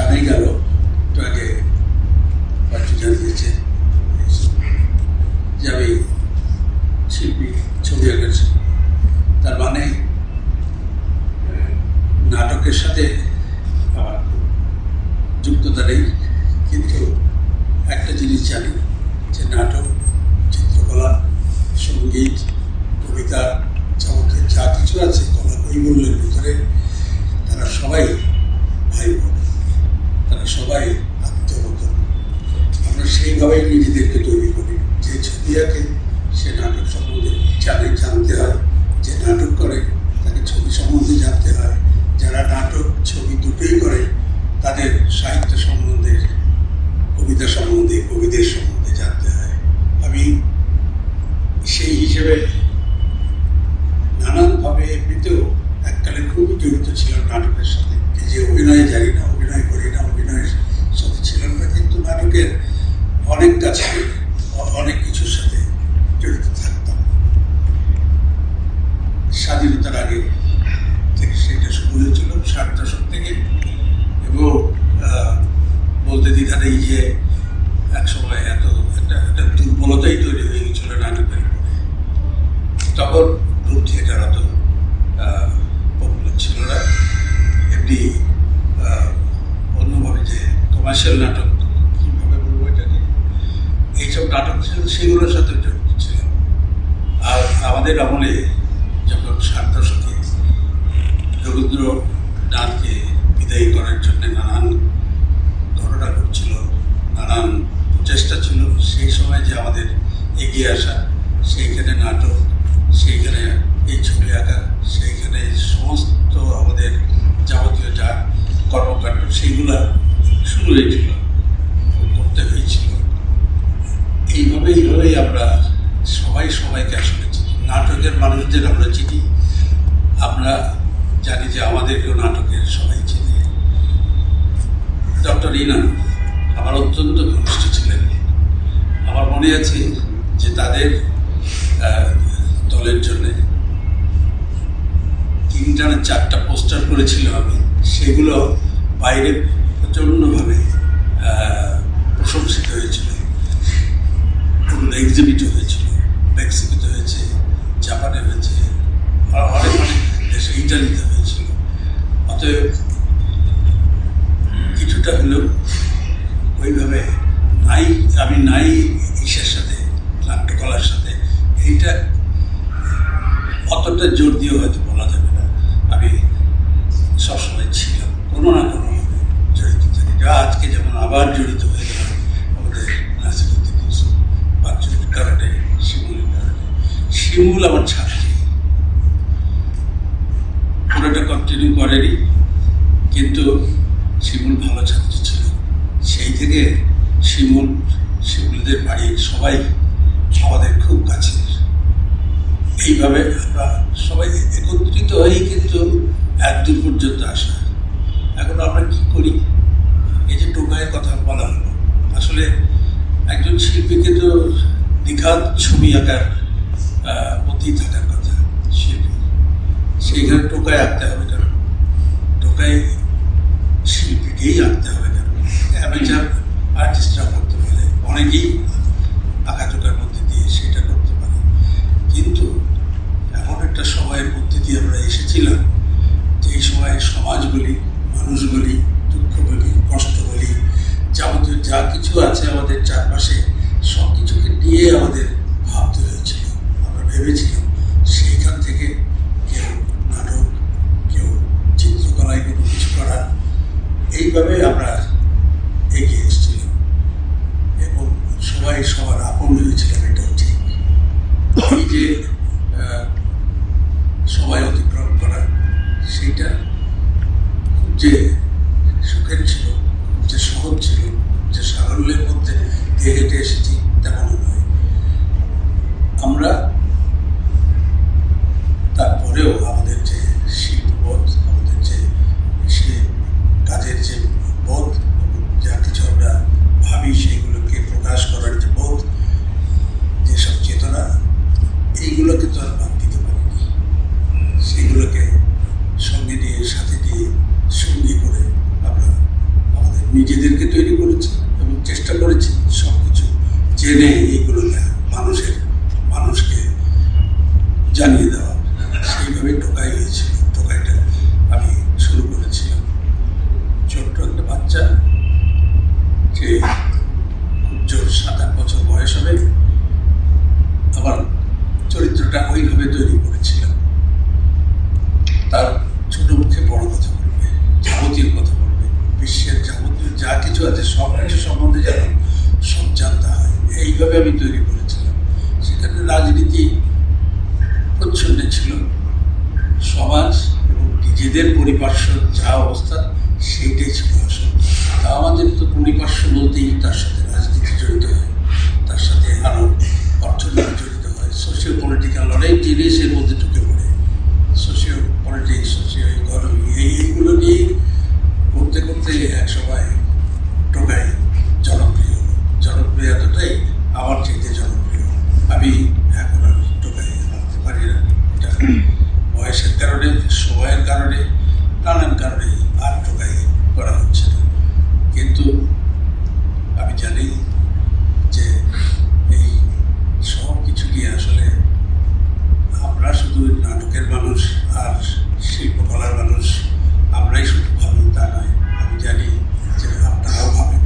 জানাই গেল, একটু আগে যে আমি শিল্পী ছবি আঁকেছি। তার মানে নাটকের সাথে আমার যুক্ততা নেই কিন্তু একটা জিনিস জানি যে নাটক চিত্রকলা সংগীত কবিতা যাবতীয় যা কিছু আছে কলা কৈবল্যের ভিতরে তারা সবাই ভাই বোন সবাই আত্মগত আমরা সেইভাবেই নিজেদেরকে তৈরি করি। যে ছবি আছে সে নাটক সম্বন্ধে জানে জানতে হয়, যে নাটক করে তাকে ছবি সম্বন্ধে জানতে হয় যারা নাটক ছবি দুটোই করে তাদের সাহিত্য সম্বন্ধে কবিতা সম্বন্ধে কবিদের সম্বন্ধে জানতে হয় আমি সেই হিসেবে নানানভাবে এমনিতেও এককালে খুবই জড়িত ছিলাম নাটকের সাথে এই যে অভিনয়ে জানি না অভিনয় করি না অভিনয়ের সাথে ছিলাম না কিন্তু নাটকের অনেক কাছে অ- অনেক কিছুর সাথে জড়িত থাকতাম স্বাধীনতার আগে থেকে সেটা শুরু হয়েছিল ষাট দশক থেকে এবং আহ, বলতে দ্বিধা নেই যে এক সময় এত একটা একটা দুর্বলতাই তৈরি হয়ে গেছিল নাটকের উপরে। তখন গ্রুপ থিয়েটার অত পপুলার ছিল না আহ, অন্যভাবে যে কমার্শিয়াল নাটক কীভাবে বলব এটাকে এইসব নাটক ছিল সেগুলোর সাথে জড়িত ছিল। আর আমাদের আমলে যখন ষাট দশকে রবীন্দ্রনাথকে বিদায়ী করার জন্য নানান ঘটনা ঘটছিল নানান প্রচেষ্টা ছিল সেই সময় যে আমাদের এগিয়ে আসা সেইখানে নাটক সেইখানে এই ছবি আঁকা সেইখানে সমস্ত আমাদের যাবতীয় যা সেইগুলো শুরু হয়েছিল, করতে হয়েছিল। এইভাবে এইভাবেই আমরা সবাই সবাইকে আসলে নাটকের মানুষদের আমরা চিনি। আমরা জানি যে আমাদেরকেও নাটকের সবাই চিনি। ডক্টর ইনান আমার অত্যন্ত ঘনিষ্ঠ ছিলেন। আমার মনে আছে যে তাদের দলের জন্য তিনটা চারটা পোস্টার করেছিল আমি। সেগুলো বাইরে প্রচণ্ডভাবে আহ, প্রশংসিত হয়েছিল। এক্সিবিট হয়েছিল মেক্সিকোতে হয়েছে জাপানে হয়েছে অনেক অনেক দেশে ইটালিতে হয়েছিল। অতএব কিছুটা হলেও ওইভাবে নাই আমি নাই ইসের সাথে নাট্যকলার সাথে এইটা অতটা জোর দিয়ে হয়তো বলা যাবে না। আমি সবসময় ছিলাম কোনো না কোনোভাবে জড়িত থাকি যা আজকে যেমন আবার জড়িত হয়ে গেলাম আমাদের নাসিরুদ্দিন ইউসুফ বাচ্চুর কারণে শিমুলের কারণে শিমুল আমার ছাত্রী পুরোটা কন্টিনিউ করেনি কিন্তু শিমুল ভালো ছাত্রী ছিল সেই থেকে শিমুল শিমুলদের বাড়ির সবাই আমাদের খুব কাছের এইভাবে আমরা সবাই একত্রিত হয়েই কিন্তু এক দূর পর্যন্ত আসা। এখন আমরা কি করি? এই যে টোকায়ের কথা বলা হলো। আসলে একজন শিল্পীকে তো নিখাত ছবি আঁকার মধ্যেই থাকার কথা, শিল্পী। সেইখানে টোকায় আঁকতে হবে কেন? টোকায় শিল্পীকেই আঁকতে হবে কেন? অ্যামেচার আর্টিস্টরা করতে পারে। অনেকেই আঁকা টোকার মধ্যে দিয়ে সেটা করতে পারে কিন্তু এমন একটা সময়ের মধ্যে দিয়ে আমরা এসেছিলাম যে এই সময়ে সমাজ বলি মানুষ বলি দুঃখ বলি কষ্ট বলি যাবতীয় যা কিছু আছে আমাদের চারপাশে সব কিছুকে নিয়ে আমাদের ভাবতে হয়েছিল আমরা ভেবেছিলাম সেইখান থেকে কেউ নাটক কেউ চিত্রকলায় কোনো কিছু করা এইভাবে আমরা এগিয়ে এসেছিলাম এবং সবাই সবার আপন হয়েছিলাম এটাও ঠিক এই যে আহ, সময় অতিক্রম করা সেইটা খুব যে সুখের ছিল খুব যে সহজ ছিল খুব যে সারল্যের মধ্যে দিয়ে হেঁটে এসেছি তেমনও নয় আমরা তারপরেও আমাদের যে শিল্পবোধ আমাদের যে সে কাজের যে বোধ যা কিছু আমরা ভাবি সেইগুলোকে প্রকাশ করার যে বোধ যেসব চেতনা এইগুলোকে তো আর বাদ দিতে পারিনি সেগুলোকে সঙ্গে নিয়ে সাথে নিয়ে সঙ্গী করে আমরা নিজেদেরকে তৈরি করেছি এবং চেষ্টা করেছি সব কিছু জেনে এইগুলো মানুষের মানুষকে জানিয়ে দেওয়া। সেইভাবে টোকাই হয়েছিল টোকাইটা আমি শুরু করেছিলাম। ছোট্ট একটা বাচ্চা যে জোর সাত আট বছর বয়স হবে আবার চরিত্রটা ওইভাবে তৈরি করেছিলাম তার ছোট মুখে বড় কথা বলবে যাবতীয় কথা বলবে বিশ্বের যাবতীয় যা কিছু আছে সব কিছু সম্বন্ধে যেন সব জানতে হয় এইভাবে আমি তৈরি করেছিলাম? সেখানে রাজনীতি প্রচ্ছন্ন ছিল। সমাজ এবং নিজেদের পরিপার্শ্ব যা অবস্থা, সেইটাই ছিল আসল। তা আমাদের তো পরিপার্শ্ব বলতেই তার সাথে রাজনীতি জড়িত হয় তার সাথে আরও অর্থনীতি জড়িত হয় সোশিও পলিটিক্যাল অনেক জিনিস এর মধ্যে ঢুকে পড়ে সোশিও পলিটিক্স সোশিও ইকোনমি এই এইগুলো নিয়ে করতে করতে এক সময় টোকাই জনপ্রিয় হলো। জনপ্রিয় এতটাই আমার চাইতে জনপ্রিয় আমি এখন আর টোকাই আনতে পারি না এটা বয়সের কারণে সময়ের কারণে নানান কারণে আর টোকাই করা হচ্ছে না কিন্তু আমি জানি যে এই সব কিছু নিয়ে আসলে আমরা শুধু নাটকের মানুষ আর শিল্পকলার মানুষ আমরাই শুধু ভাবি তা নয় আমি জানি যে আপনারাও ভাবেন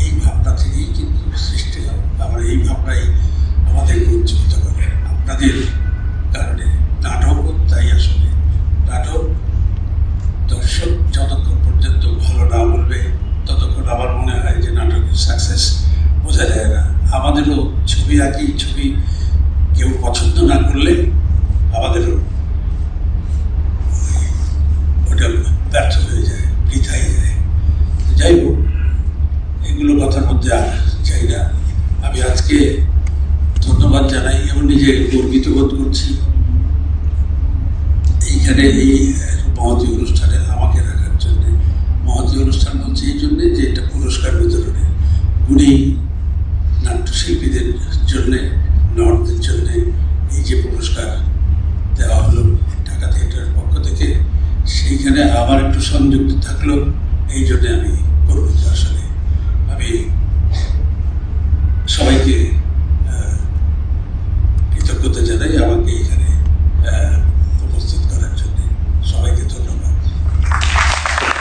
এই ভাবনা থেকেই কিন্তু সৃষ্টি হয় আবার এই ভাবনাই আমাদেরকে উজ্জীবিত করে আপনাদের কারণে নাটকও তাই আসলে নাটক দর্শক যতক্ষণ পর্যন্ত ভালো না বলবে ততক্ষণ আমার মনে হয় যে নাটকের সাকসেস বোঝা যায় না। আমাদেরও ছবি আঁকি, ছবি কেউ পছন্দ না করলে আমাদেরও ওটা ব্যর্থ হয়ে যায় বৃথাই যায়। যাই হোক, এগুলো কথার মধ্যে আর চাই না। আমি আজকে ধন্যবাদ জানাই এবং নিজে গর্বিত বোধ করছি। এইখানে এই মহতী অনুষ্ঠানে Major Demi.